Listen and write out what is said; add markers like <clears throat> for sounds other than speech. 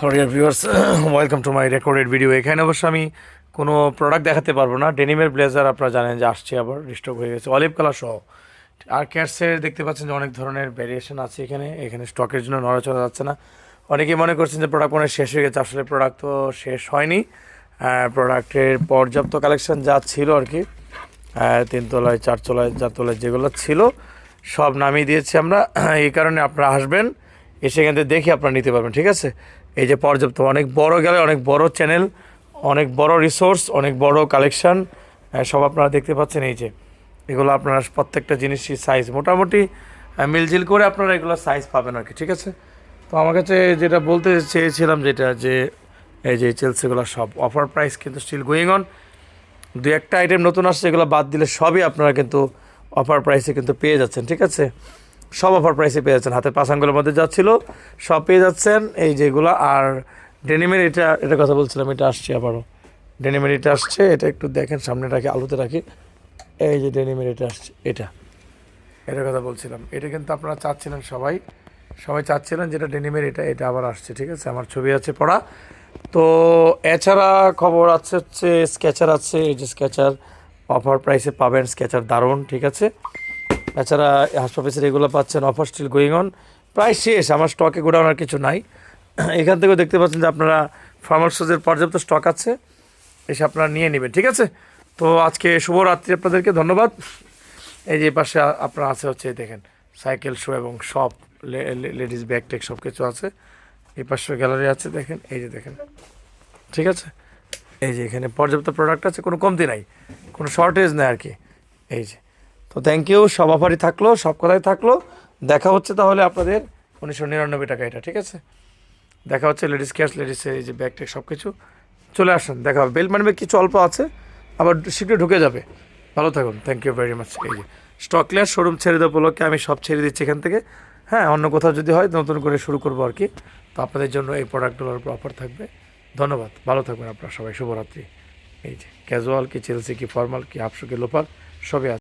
হরিয়ার viewers welcome to my recorded video এখানে অবশ্য আমি কোনো প্রোডাক্ট দেখাতে পারব না। ডেনিমের ব্লেজার আপনারা জানেন যে আসছে আবার রিস্টক হয়ে গেছে। অলিভ কালার সহ। আর ক্যাটসের দেখতে পাচ্ছেন যে অনেক ধরনের ভ্যারিয়েশন আছে এখানে। এখানে স্টকের জন্য নড়াচড়া যাচ্ছে না। অনেকেই মনে করছেন যে প্রোডাক্ট মনে শেষ হয়ে গেছে। আসলে প্রোডাক্ট তো শেষ হয়নি। প্রোডাক্টের পর্যাপ্ত কালেকশন যা ছিল আর কি আহ, তিনতলায় চারতলায় চারতলায় যেগুলো ছিল সব নামিয়ে দিয়েছি আমরা। <clears throat> এই কারণে আপনারা আসবেন এসে এখান থেকে দেখে আপনারা নিতে পারবেন ঠিক আছে? এই যে পর্যাপ্ত, অনেক বড় গেলে অনেক বড় চ্যানেল অনেক বড় রিসোর্স অনেক বড় কালেকশন সব আপনারা দেখতে পাচ্ছেন এই যে। এগুলো আপনারা প্রত্যেকটা জিনিসই সাইজ মোটামুটি মিলজিল করে আপনারা এগুলো সাইজ পাবেন আর কি, ঠিক আছে? তো আমার কাছে যেটা বলতে চেয়েছিলাম যেটা, যে এই যে চেলসিগুলো সব অফার প্রাইস কিন্তু স্টিল গোয়িং অন দু একটা আইটেম নতুন আসছে, এগুলো বাদ দিলে সবই আপনারা কিন্তু অফার প্রাইসে কিন্তু পেয়ে যাচ্ছেন, ঠিক আছে? সব অফার প্রাইসে পেয়ে যাচ্ছেন। হাতের পাসাঙ্গুলোর মধ্যে যা ছিল সব পেয়ে যাচ্ছেন। এই যেগুলো, আর ডেনিমের এটা এটা কথা বলছিলাম, এটা আসছে আবারও। ডেনিমের এটা আসছে, এটা একটু দেখেন, সামনে রাখি, আলুতে রাখি। এই যে ডেনিমের এটা আসছে, এটা। এটার কথা বলছিলাম। এটা কিন্তু আপনারা চাচ্ছিলেন সবাই। সবাই চাচ্ছিলেন যেটা ডেনিমের এটা এটা আবার আসছে, ঠিক আছে? আমার ছবি আছে পড়া। তো এছাড়া খবর আছে হচ্ছে স্কেচার আছে। এই যে স্কেচার অফার প্রাইসে পাবেন স্কেচার দারুণ, ঠিক আছে? এছাড়া হাসপাতালের এগুলো পাচ্ছেন অফার স্টিল গোয়িং অন প্রায় শেষ, আমার স্টকে গোডাউন আর কিছু নাই। এখান থেকেও দেখতে পাচ্ছেন যে আপনারা ফার্মার সুজের পর্যাপ্ত স্টক আছে, এসে আপনারা নিয়ে নেবেন, ঠিক আছে? তো আজকে শুভরাত্রি আপনাদেরকে, ধন্যবাদ। এই যে পাশে আপনার আছে হচ্ছে দেখেন সাইকেল শো এবং সব লেডিস ব্যাগ টেক সব কিছু আছে। এই পাশে গ্যালারি আছে, দেখেন, এই যে দেখেন, ঠিক আছে? এই যে এখানে পর্যাপ্ত প্রোডাক্ট আছে, কোনো কমতি নাই, কোনো শর্টেজ নেই আর কি, এই যে। তো থ্যাংক ইউ সব অফারই থাকল, সব কথাই থাকল। দেখা হচ্ছে তাহলে আপনাদের উনিশশো নিরানব্বই টাকা এটা, ঠিক আছে? দেখা হচ্ছে লেডিস ক্যাশ লেডিসের এই যে ব্যাগ ট্যাগ সব কিছু চলে আসুন, দেখা হবে। বেল মানবে কিছু অল্প আছে, আবার শীঘ্রই ঢুকে যাবে। ভালো থাকুন থ্যাংক ইউ ভেরি মাচ এই যে স্টক শোরুম ছেড়ে দেওয়া উপলক্ষে আমি সব ছেড়ে দিচ্ছি এখান থেকে। হ্যাঁ অন্য কোথাও যদি হয়, নতুন করে শুরু করব আর কি। তো আপনাদের জন্য এই প্রোডাক্টগুলোর উপর অফার থাকবে। ধন্যবাদ, ভালো থাকবেন আপনারা সবাই। শুভরাত্রি। এই যে ক্যাজুয়াল কি চেলসি কি ফর্মাল কি আপসু কি লোপার সবই